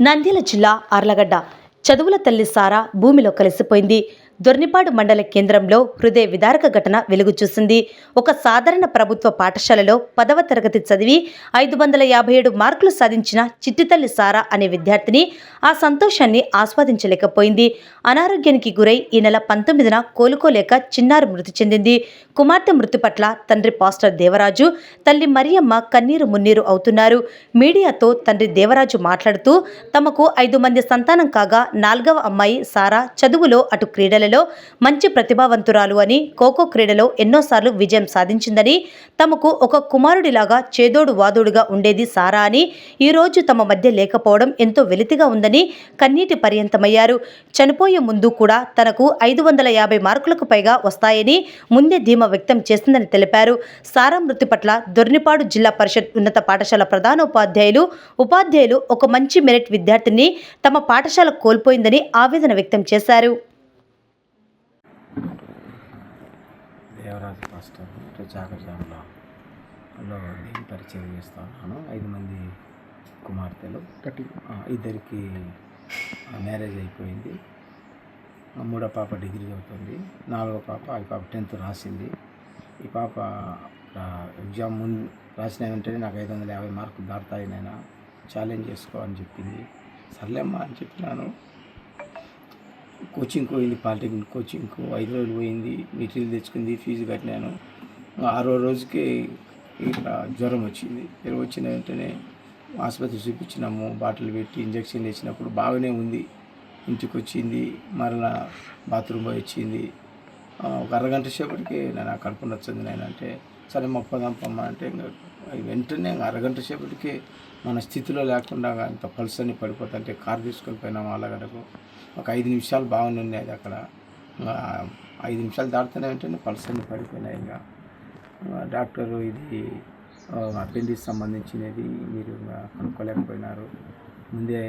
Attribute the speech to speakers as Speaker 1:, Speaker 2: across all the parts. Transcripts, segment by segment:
Speaker 1: నంద్యాల జిల్లా అర్లగడ్డ. చదువుల తల్లి సారా భూమిలో కలిసిపోయింది. దొర్నిపాడు మండల కేంద్రంలో హృదయ విదారక ఘటన వెలుగు చూసింది ఒక సాధారణ ప్రభుత్వ పాఠశాలలో పదవ తరగతి చదివి ఐదు వందల యాభై ఏడు మార్కులు సాధించిన చిట్టితల్లి సారా అనే విద్యార్థిని ఆ సంతోషాన్ని ఆస్వాదించలేకపోయింది. అనారోగ్యానికి గురై ఈ నెల పంతొమ్మిదిన కోలుకోలేక చిన్నారు మృతి చెందింది. కుమార్తె మృతి పట్ల తండ్రి పాస్టర్ దేవరాజు తల్లి మరియమ్మ కన్నీరు మున్నీరు అవుతున్నారు. మీడియాతో తండ్రి దేవరాజు మాట్లాడుతూ తమకు ఐదు మంది సంతానం కాగా నాలుగవ అమ్మాయి సారా చదువులో అటు క్రీడలు క్రీడలలో మంచి ప్రతిభావంతురాలు అని ఖోఖో క్రీడలో ఎన్నోసార్లు విజయం సాధించిందని తమకు ఒక కుమారుడిలాగా చేదోడు వాదోడుగా ఉండేది సారా అని ఈరోజు తమ మధ్య లేకపోవడం ఎంతో వెలితిగా ఉందని కన్నీటి పర్యంతమయ్యారు. చనిపోయే ముందు కూడా తనకు ఐదు వందల యాభై మార్కులకు పైగా వస్తాయని ముందే ధీమా వ్యక్తం చేసిందని తెలిపారు. సారా మృతి పట్ల దొర్నిపాడు జిల్లా పరిషత్ ఉన్నత పాఠశాల ప్రధానోపాధ్యాయులు ఉపాధ్యాయులు ఒక మంచి మెరిట్ విద్యార్థిని తమ పాఠశాల కోల్పోయిందని ఆవేదన వ్యక్తం చేశారు.
Speaker 2: దేవరాజు పాస్టర్ ఇటు చాకజాములో లో నేను పరిచయం చేస్తా ఉన్నాను ఐదు మంది కుమార్తెలు. ఆ, ఇద్దరికి మ్యారేజ్ అయిపోయింది. మూడో పాప డిగ్రీ చదువుతుంది. నాలుగో పాప ఈ పాప టెన్త్ రాసింది. ఈ పాప ఎగ్జామ్ ముందు రాసిన వెంటనే నాకు ఐదు వందల యాభై మార్కులు దాటుతాయి నేను ఛాలెంజ్ చేసుకో అని చెప్పింది. సర్లేమ్మా అని చెప్పినాను. కోచింగ్కి పోయింది పాలిటెక్నిక్ కోచింగ్కు ఐదు రోజులు పోయింది మెటీరియల్ తెచ్చుకుంది ఫీజు కట్టినాను. ఆరో రోజుకి ఇట్లా జ్వరం వచ్చింది. జ్వరం వచ్చిన వెంటనే ఆసుపత్రి చూపించినాము బాటిల్ పెట్టి ఇంజక్షన్ వేసినప్పుడు బాగానే ఉంది. ఇంటికి వచ్చింది మరలా బాత్రూమ్ పోయి వచ్చింది. ఒక అరగంట సేపటికి నేను ఆ కడుపు నచ్చింది నేను అంటే సరే మా అంటే ఇంకా వెంటనే ఇంకా అరగంట సేపటికి మన స్థితిలో లేకుండా అంత పల్స్ అని పడిపోతుంటే కారు తీసుకొని పోయినాము అలాగడకు ఒక ఐదు నిమిషాలు బాగానే ఉన్నాయి అక్కడ. ఐదు నిమిషాలు దాటుతూనే వెంటనే పల్స్ అన్ని పడిపోయినాయి ఇంకా. డాక్టరు ఇది అపెండిక్స్ సంబంధించినది మీరు ఇంకా కనుక్కోలేకపోయినారు. ముందే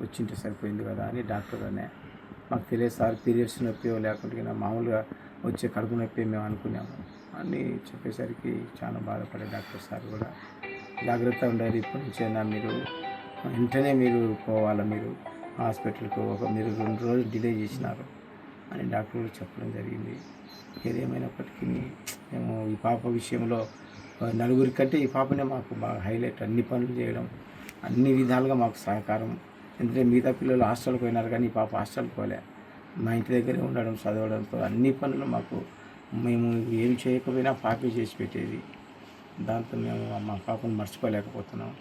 Speaker 2: వచ్చింటే సరిపోయింది కదా అని డాక్టర్ అనే. మాకు తెలియదు సార్ పీరియడ్స్ నొప్పి లేకుండా మామూలుగా వచ్చే కడుపు నొప్పి మేము అనుకున్నాము. అని చెప్పేసరికి చాలా బాధపడే డాక్టర్ సార్ కూడా జాగ్రత్త ఉండాలి. ఇప్పటి నుంచైనా మీరు వెంటనే మీరు పోవాలి మీరు? హాస్పిటల్కు ఒక మీరు రెండు రోజులు డిలే చేసినారు అని డాక్టర్లు చెప్పడం జరిగింది. ఏదేమైనప్పటికీ మేము ఈ పాప విషయంలో నలుగురి కంటే ఈ పాపనే మాకు బాగా హైలైట్ అన్ని పనులు చేయడం అన్ని విధాలుగా మాకు సహకారం. ఎందుకంటే మిగతా పిల్లలు హాస్టల్కి పోయినారు కానీ ఈ పాప హాస్టల్కి పోలే. మా ఇంటి దగ్గరే ఉండడం చదవడంతో అన్ని పనులు మాకు మేము ఏం చేయకపోయినా పాపే చేసి పెట్టేది. దాంతో మేము మా పాపను మర్చిపోలేకపోతున్నాం.